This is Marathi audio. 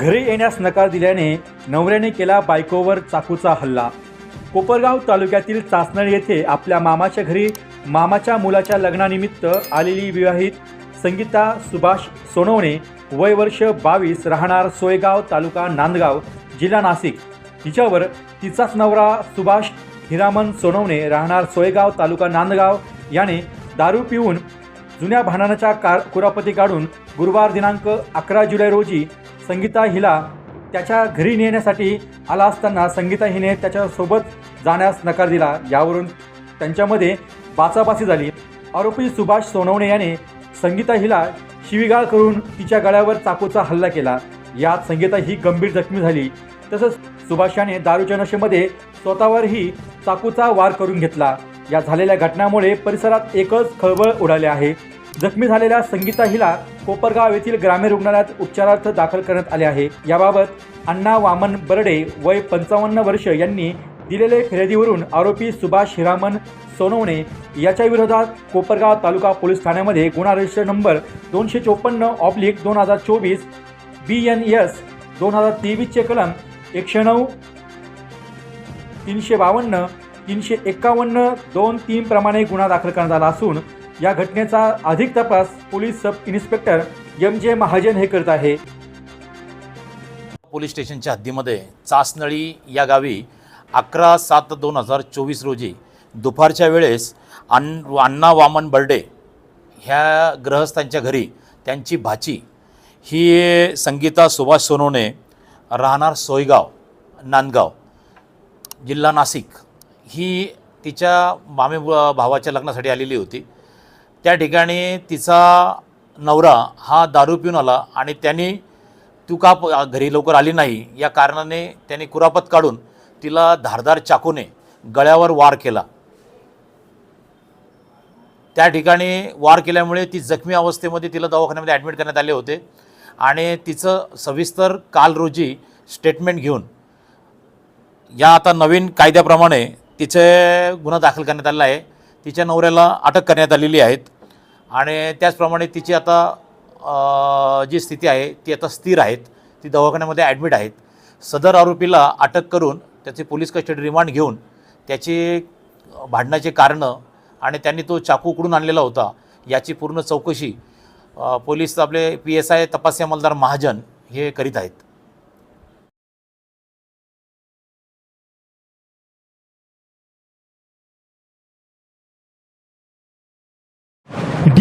घरी येण्यास नकार दिल्याने नवऱ्याने केला बायकोवर चाकूचा हल्ला. कोपरगाव तालुक्यातील चाचणळ येथे आपल्या मामाच्या घरी मामाच्या मुलाच्या लग्नानिमित्त आलेली विवाहित संगीता सुभाष सोनवणे वय वर्ष बावीस राहणार सोयगाव तालुका नांदगाव जिल्हा नाशिक. हिच्यावर तिचाच नवरा सुभाष हिरामन सोनवणे राहणार सोयगाव तालुका नांदगाव याने दारू पिऊन जुन्या भांडणाच्या कार कुरापती काढून गुरुवार दिनांक अकरा जुलै रोजी संगीता हिला त्याच्या घरी नेण्यासाठी आला असताना संगीता हिने त्याच्यासोबत जाण्यास नकार दिला. यावरून त्यांच्यामध्ये बाचाबाची झाली. आरोपी सुभाष सोनवणे याने संगीता हिला शिवीगाळ करून तिच्या गळ्यावर चाकूचा हल्ला केला. यात संगीता ही गंभीर जखमी झाली. तसंच सुभाष याने दारूच्या नशेमध्ये स्वतःवरही चाकूचा वार करून घेतला. या झालेल्या घटनामुळे परिसरात एकच खळबळ उडाली आहे. जखमी झालेल्या संगीता हिला कोपरगाव येथील ग्रामीण रुग्णालयात उपचारार्थ दाखल करण्यात आले आहे. याबाबत अण्णा वामन बर्डे वय पंचावन्न वर्ष यांनी दिलेले फिर्यादीवरून आरोपी सुभाष हिरामन सोनवणे याच्या विरोधात कोपरगाव तालुका पोलीस ठाण्यामध्ये गुन्हा रजिस्टर नंबर दोनशे चोपन्न ऑब्लिक दोन हजार चोवीस बी एन एस दोन हजार तेवीसचे कलम एकशे नऊ तीनशे बावन्न तीनशे एक्कावन्न दोन तीन प्रमाणे गुन्हा दाखल करण्यात आला असून या घटनेचा अधिक तपास पोलीस सब इन्स्पेक्टर एम जे महाजन हे करत आहे. पोलीस स्टेशनच्या हद्दीमध्ये चासनळी या गावी अकरा सात दोन हजार चोवीस रोजी दुपारच्या वेळेस अन् अण्णा वामन बर्डे ह्या ग्रहस्थांच्या घरी त्यांची भाची ही संगीता सुभाष सोनवणे राहणार सोयगाव नांदगाव जिल्हा नाशिक ही तिच्या मामे भावाच्या लग्नासाठी आलेली होती. त्या ठिकाणी तिचा नवरा हा दारू पिऊन आला आणि त्यांनी तू का प- घरी लवकर आली नाही. या कारणाने त्याने कुरापत काढून तिला धारदार चाकूने गळ्यावर वार केला. त्या ठिकाणी वार केल्यामुळे ती जखमी अवस्थेमध्ये तिला दवाखान्यामध्ये ॲडमिट करण्यात आले होते आणि तिचं सविस्तर काल रोजी स्टेटमेंट घेऊन या आता नवीन कायद्याप्रमाणे तिचे गुन्हा दाखल करण्यात आलेला आहे. तिच्या नवऱ्याला अटक करण्यात आलेली आहेत. आणि त्याचप्रमाणे तिची आता जी स्थिती आहे ती आता स्थिर आहेत. ती दवाखान्यामध्ये ॲडमिट आहेत. सदर आरोपीला अटक करून त्याचे पोलीस कस्टडी रिमांड घेऊन त्याची भांडणाचे कारणं आणि त्यांनी तो चाकू उकडून आणलेला होता याची पूर्ण चौकशी पोलीस आपले पी एस आय तपास अंमलदार महाजन हे करीत आहेत.